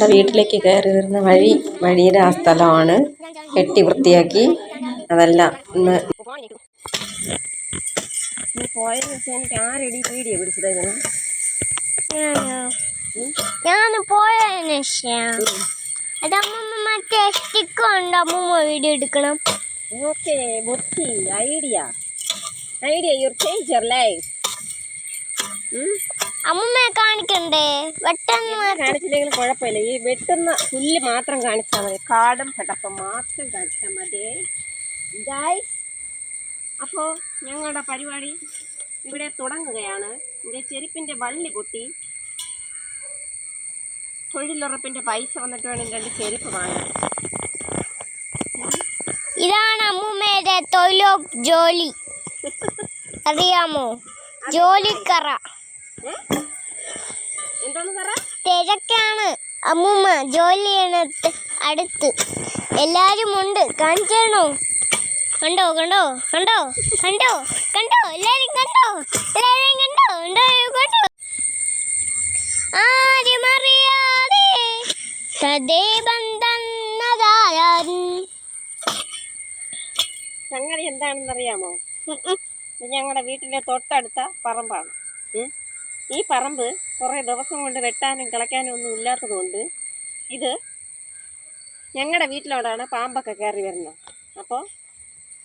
ഞങ്ങളുടെ വീട്ടിലേക്ക് കയറി വരുന്ന വഴി വഴിയുടെ ആ സ്ഥലമാണ്. കെട്ടി വൃത്തിയാക്കി. അതെല്ലാം ഇന്ന് നീ പോയതിനു ശേഷം എനിക്ക് ആരടി ഞാൻ പോയതിനു ശേഷം അത് അമ്മമ്മ മറ്റേ സ്റ്റിക്ക് ഉണ്ട്? അമ്മമ്മ വീഡിയോ എടുക്കണം. ഓക്കെ ബുദ്ധി idea. Idea your change your life അമ്മമ്മയെ കാണിക്കണ്ടേ? കാണിച്ചില്ലെങ്കിലും കുഴപ്പമില്ല. ഈ വെട്ടുന്ന പുല്ല് മാത്രം കാണിച്ചാൽ മതി. കാടും പെടപ്പം മാത്രം കാണിച്ചാൽ മതി. ഗൈസ് അപ്പോൾ ഞങ്ങളുടെ പരിപാടി ഇവിടെ തുടങ്ങുകയാണ്. എന്റെ ചെരുപ്പിന്റെ വള്ളി പൊട്ടി. തൊഴിലുറപ്പിന്റെ പൈസ വന്നിട്ട് വേണം രണ്ട് ചെരുപ്പ് വാങ്ങാൻ. ഇതാണ് അമ്മൂമ്മയുടെ തൊഴിലോ ജോലി. അറിയാമോ? ജോലിക്കറ. തിരക്കാണ്. അമ്മൂമ്മ ജോലി ചെയ്യണത് അടുത്ത്. എല്ലാരും ഉണ്ട്. കാണിച്ചോ കണ്ടോ കണ്ടോ കണ്ടോ കണ്ടോ കണ്ടോ എല്ലാരും കണ്ടോ എല്ലാരും കണ്ടോ കണ്ടോ കണ്ടോ. ആരും അറിയാതെ സദൈവം തന്നതാരൻ സംഗതി എന്താണെന്നറിയാമോ? ഞങ്ങളുടെ വീട്ടിലെ തൊട്ടടുത്ത പറമ്പാണ്. ഈ പറമ്പ് കുറേ ദിവസം കൊണ്ട് വെട്ടാനും കിളയ്ക്കാനും ഒന്നും ഇല്ലാത്തതുകൊണ്ട് ഇത് ഞങ്ങളുടെ വീട്ടിലോടാണ് പാമ്പൊക്കെ കയറി വരുന്നത്. അപ്പോൾ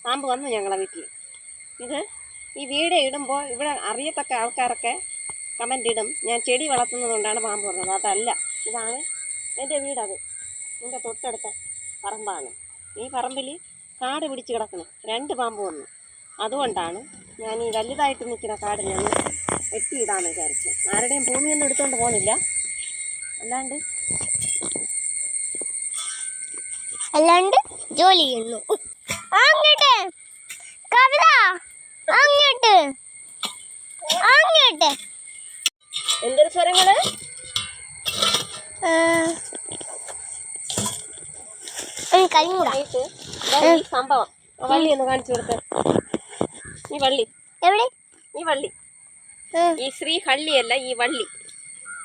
പാമ്പ് വന്നു ഞങ്ങളുടെ വീട്ടിൽ. ഇത് ഈ വീട് ഇടുമ്പോൾ ഇവിടെ അറിയത്തക്ക ആൾക്കാരൊക്കെ കമന്റ് ഇടും. ഞാൻ ചെടി വളർത്തുന്നതുകൊണ്ടാണ് പാമ്പ് വരുന്നത് അതല്ല. ഇതാണ് എന്റെ വീടത് എന്റെ തൊട്ടടുത്ത പറമ്പാണ്. ഈ പറമ്പിൽ കാട് പിടിച്ച് കിടക്കണം രണ്ട് പാമ്പ് വന്നു. അതുകൊണ്ടാണ് ഞാൻ ഈ വലുതായിട്ട് നിൽക്കുന്ന കാടിനൊന്ന് വെട്ടിയിടാന്ന് വിചാരിച്ചു. ആരുടെയും ഭൂമിയൊന്നും എടുത്തുകൊണ്ട് പോകുന്നില്ല അല്ലാണ്ട് അല്ലാണ്ട് ജോലി ചെയ്യുന്നു. അങ്ങോട്ട്. കവിത അങ്ങോട്ട്. അങ്ങോട്ട്. എന്തൊരു സ്വരങ്ങൾ? സംഭവം. വള്ളി ഒന്ന് കാണിച്ചു കൊടുത്തേ നീ വള്ളി. എവിടെ? നീ വള്ളി. ഈ ശ്രീ ഹള്ളിയല്ല ഈ വള്ളി.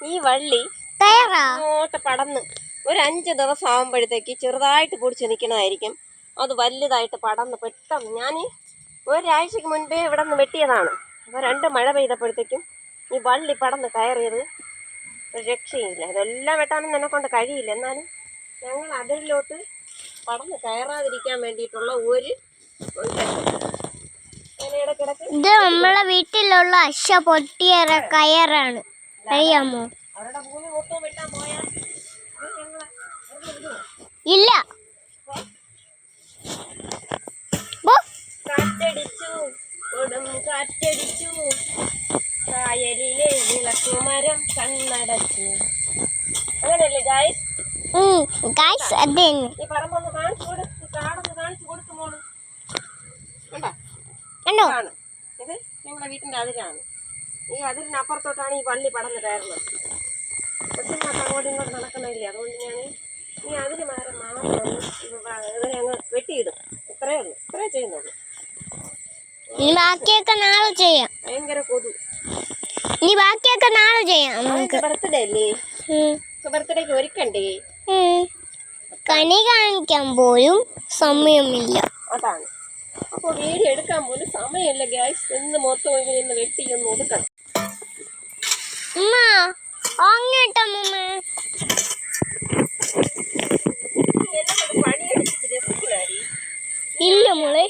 ഈ വള്ളി അങ്ങോട്ട് പടന്ന് ഒരു അഞ്ച് ദിവസം ആകുമ്പോഴത്തേക്ക് ചെറുതായിട്ട് പൊടിച്ച് നിൽക്കണമായിരിക്കും. അത് വലുതായിട്ട് പടന്ന് പെട്ടെന്ന് ഞാൻ ഒരാഴ്ചക്ക് മുൻപേ ഇവിടെ നിന്ന് വെട്ടിയതാണ്. അപ്പോൾ രണ്ട് മഴ പെയ്തപ്പോഴത്തേക്കും ഈ വള്ളി പടന്ന് കയറിയത് രക്ഷയില്ല. ഇതെല്ലാം വെട്ടാനും എന്നെ കൊണ്ട് കഴിയില്ല. എന്നാലും ഞങ്ങൾ അതിലോട്ട് പടന്ന് കയറാതിരിക്കാൻ വേണ്ടിയിട്ടുള്ള ഒരു ഇത് നമ്മളെ വീട്ടിലുള്ള അശ പൊട്ടിയ കയറാണ്. അറിയാമോ? ഇല്ല. കാറ്റടിച്ചു. കൊടും കാറ്റടിച്ചു. കായലിലെ വിളക്കുമരം കണ്ണടച്ചു. അങ്ങനെയല്ലേ ഗായ്സ് ഉം, അതെ ഈ പറമ്പൊന്ന് കാണിച്ചു കൊടുത്തു കാടൊന്ന് കാണിച്ചു കൊടുത്തു മോൾ. കണ്ടോ കണ്ടോ? ഇത് ഞങ്ങളുടെ വീട്ടിന്റെ അതിരാണ്. ഈ അതിരിനപ്പുറത്തോട്ടാണ് ഈ വള്ളി പടന്ന് കയറുന്നത്. കൊച്ചുങ്ങൾക്ക് അങ്ങോട്ടും ഇങ്ങോട്ടും നടക്കുന്നില്ല അതുകൊണ്ട് ഞാൻ ഈ അതിന് മാറി മാത്രം ഇതിനെ അങ്ങ് വെട്ടിയിടും. ഇത്രയേ ഉള്ളൂ. ഇത്രേ ചെയ്യുന്നുള്ളൂ. ഇനി ബാക്കിയൊക്കെ നാളെ ചെയ്യാം. ഭയങ്കര കൊതു. ഇനി ബാക്കിയൊക്കെ നാളെ ചെയ്യാം നമുക്ക്. അതെന്റെ ബർത്ത്ഡേ അല്ലേ? ഉം, ബർത്ത്ഡേക്ക് ഒരുക്കണ്ടേ? കണി കാണിക്കാൻ പോലും സമയമില്ല. അതാണ്. അപ്പോൾ വീഡിയോ എടുക്കാൻ പോലും സമയമില്ല ഗ്യാസ് ഇന്ന് മൊത്തം ഇങ്ങനെ ഇന്ന് വെട്ടി ഒന്ന് ഒതുക്കണം. എന്നെ ഇല്ല മോളെ.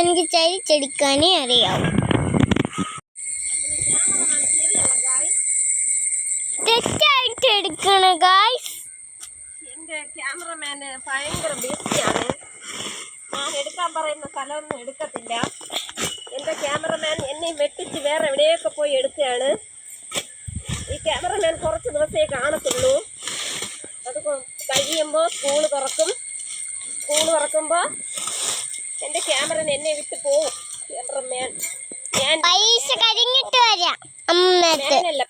എനിക്ക് ചരിച്ചെടുക്കാനേ അറിയാവൂ. തെറ്റായിട്ട് എടുക്കണ ഗായ്സ് എന്റെ ക്യാമറമാന് ഭയങ്കര ബിസിയാണ്. ഞാൻ എടുക്കാൻ പറയുന്ന സ്ഥലമൊന്നും എടുക്കത്തില്ല. എന്റെ ക്യാമറമാൻ എന്നെ വെട്ടിച്ച് വേറെ എവിടെയൊക്കെ പോയി എടുക്കുകയാണ്. ഈ ക്യാമറമാൻ കുറച്ച് ദിവസമേ കാണത്തുള്ളൂ. അത് കഴിയുമ്പോൾ സ്കൂൾ തുറക്കും. സ്കൂൾ തുറക്കുമ്പോൾ എന്റെ ക്യാമറൻ എന്നെ വിട്ട് പോവും ക്യാമറമാൻ. ഞാൻ പൈസ കഴിഞ്ഞിട്ട് വരാം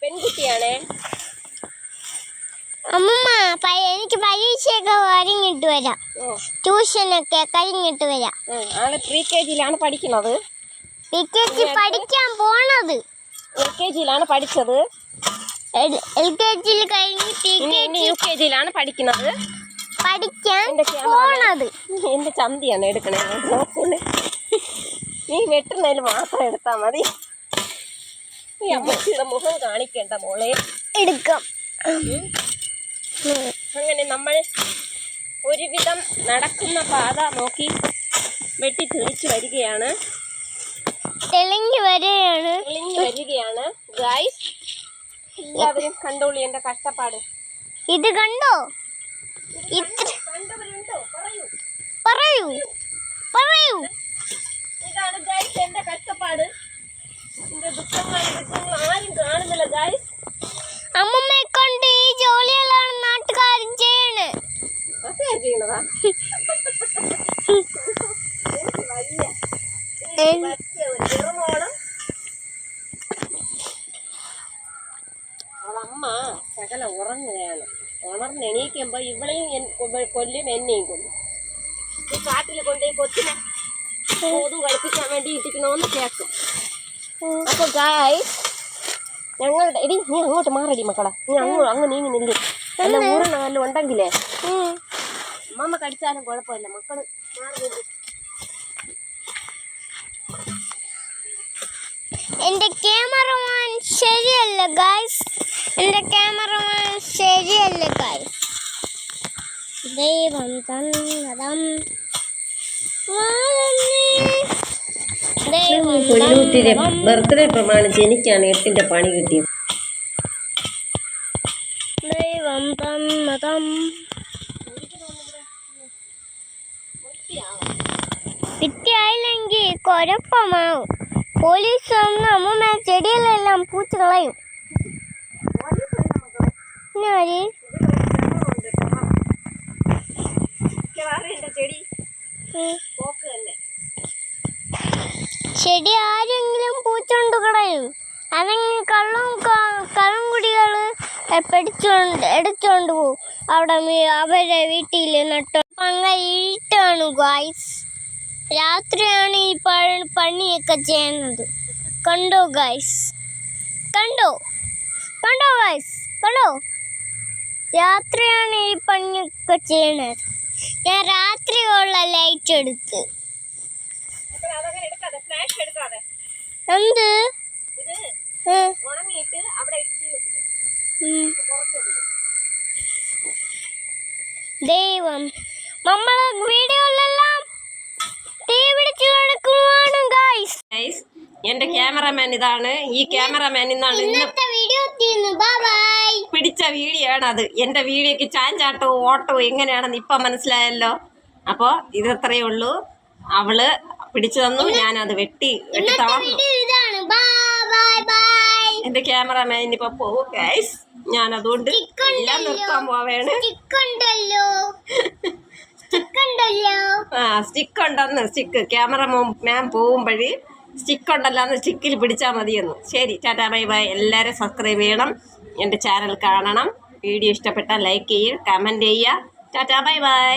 പെൺകുട്ടിയാണേ. അമ്മമ്മ പ- എനിക്ക് പരീക്ഷയൊക്കെ കഴിഞ്ഞിട്ട് വരാം. ട്യൂഷനൊക്കെ കഴിഞ്ഞിട്ട് വരാം. ആൾ പ്രീ കെ ജിയിലാണ് പഠിക്കുന്നത് ടിക്കറ്റ് പഠിക്കാൻ പോണത്. എൽ കെ ജിയിലാണ് പഠിച്ചത്. എൽ കെ ജിയിൽ കഴിഞ്ഞ് T K G U K ജിയിലാണ് പഠിക്കുന്നത് പഠിക്കാൻ പോണത്. എന്റെ ചന്തിയാണ് എടുക്കണേ? നീ വെട്ടുന്നതിൽ മാത്രം എടുത്താ മതി. നീ അമ്മച്ചിയുടെ മുഖം കാണിക്കേണ്ട മോളെ. എടുക്കാം. അങ്ങനെ നമ്മൾ ഒരുവിധം നടക്കുന്ന പാത നോക്കി വെട്ടി തെളിച്ചു വരികയാണ്. തെളിഞ്ഞു വരികയാണ്. തെളിഞ്ഞു വരികയാണ്. ഗായ്സ് എല്ലാവരും കണ്ടോളി എന്റെ കഷ്ടപ്പാട്? ഇത് കണ്ടോ? കണ്ടവരുണ്ടോ? പറയൂ. പറയൂ. പറയൂ. ഇതാണ് ഗായ്സ് എന്റെ കഷ്ടപ്പാട്. എന്റെ ദുഃഖങ്ങളും ദുഃഖങ്ങളും ആരും കാണുന്നില്ല ഗായ്സ് അമ്മമ്മയെ കൊണ്ട് ഈ ജോലിയെല്ലാം നാട്ടുകാരും ചെയ്യണ് അതെ ചെയ്യണതാ എനിക്ക് വയ്യ എൻ- പറ്റിയ ഒരു ചെറുമോളും അവളമ്മ സകല ഉറങ്ങുകയാണ്. ഉണർന്ന് എണീക്കുമ്പോ ഇവളെയും കൊല്ലും എന്നെയും കൊല്ലും. ഈ കാട്ടിൽ കൊണ്ടുപോയി കൊച്ചിനെ കോതും കളിപ്പിക്കാൻ വേണ്ടി ഇട്ടിക്കണോന്ന് കേൾക്കും. അപ്പൊ ഗായ് ഞങ്ങളുടെ എടി നീ അങ്ങോട്ട് മാറടി മക്കളെ. നീ അങ്ങോട്ട് അങ്ങ് നീങ്ങി നില്ലേ. അല്ല ഊരണ നല്ല ഉണ്ടെങ്കിലേ. അമ്മമ്മ കടിച്ചാലും കുഴപ്പമില്ല. മക്കൾ മാറി എന്റെ ക്യാമറമാൻ ശരിയല്ല ഗായ്സ് എന്റെ ക്യാമറമാൻ ശരിയല്ല ഗായ്സ് ദൈവം തന്നതം. തന്നതം. ബർത്ത്ഡേ പ്രമാണിച്ച് എനിക്കാണ് എട്ടിന്റെ പണി കിട്ടിയത്. ദൈവം തന്നതം. വിത്തിയായില്ലെങ്കിൽ കുഴപ്പമാവും. ചെടികളെല്ലാം പൂച്ച കളയും. പിന്നെ ആര്? മിക്കവാറും എന്റെ ചെടി ആരെങ്കിലും പൂച്ചോണ്ട് കളയും. അല്ലെങ്കിൽ കള്ളും കള്ളും കുടികൾ പിടിച്ചോണ്ട് എടുത്തോണ്ട് പോവും. അവിടെ അവരെ വീട്ടിൽ നട്ടു അങ്ങനെ ഇരുട്ടാണ് ഗായ്സ് രാത്രിയാണ് ഈ പ- പണിയൊക്കെ ചെയ്യുന്നത്. കണ്ടോ ഗായ്സ് കണ്ടോ? കണ്ടോ ഗായ്സ് കണ്ടോ? രാത്രിയാണ് ഈ പണിയൊക്കെ ചെയ്യണത് ഞാൻ രാത്രിയുള്ള ലൈറ്റ് എടുത്ത്. മക്കളെ അതങ്ങനെ എടുക്കാതെ ഫ്ലാഷ് എടുക്കാതെ. എന്ത്? ഇത് ഏ, ഉണങ്ങിയിട്ട് അവിടെ ഇട്ട് തീ വെച്ചിട്ട് ഉം. പുറത്തെടുക്കും ദൈവം. നമ്മളെ വീഡിയോയിലെല്ലാം എന്റെ ക്യാമറമാൻ ഇതാണ്. ഈ ക്യാമറമാൻ ഇന്നാണ് പിടിച്ച വീഡിയോ ആണ് അത്. എന്റെ വീഡിയോക്ക് ചാഞ്ചാട്ടവും ഓട്ടവും എങ്ങനെയാണെന്ന് ഇപ്പൊ മനസ്സിലായല്ലോ. അപ്പോ ഇത് അത്രയേ ഉള്ളൂ. അവൾ പിടിച്ചു തന്നു ഞാൻ അത് വെട്ടി വെട്ടി തളർന്നു എന്റെ ക്യാമറമാൻ ഇനിയിപ്പോ പോവും ഗൈസ് ഞാൻ അതുകൊണ്ട് എല്ലാം നിർത്താൻ പോവേണ്. ആ സ്റ്റിക്ക് ഉണ്ടെന്ന്. സ്റ്റിക്ക് ക്യാമറ മാൻ പോകുമ്പോഴേ സ്റ്റിക്ക് ഉണ്ടല്ലോ അന്ന് സ്റ്റിക്കിൽ പിടിച്ചാൽ മതിയെന്ന്. ശരി ടാറ്റാ ബൈ ബൈ. എല്ലാവരും സബ്സ്ക്രൈബ് ചെയ്യണം. എന്റെ ചാനൽ കാണണം. വീഡിയോ ഇഷ്ടപ്പെട്ടാൽ ലൈക്ക് ചെയ്യുക കമന്റ് ചെയ്യുക. Tata bye bye.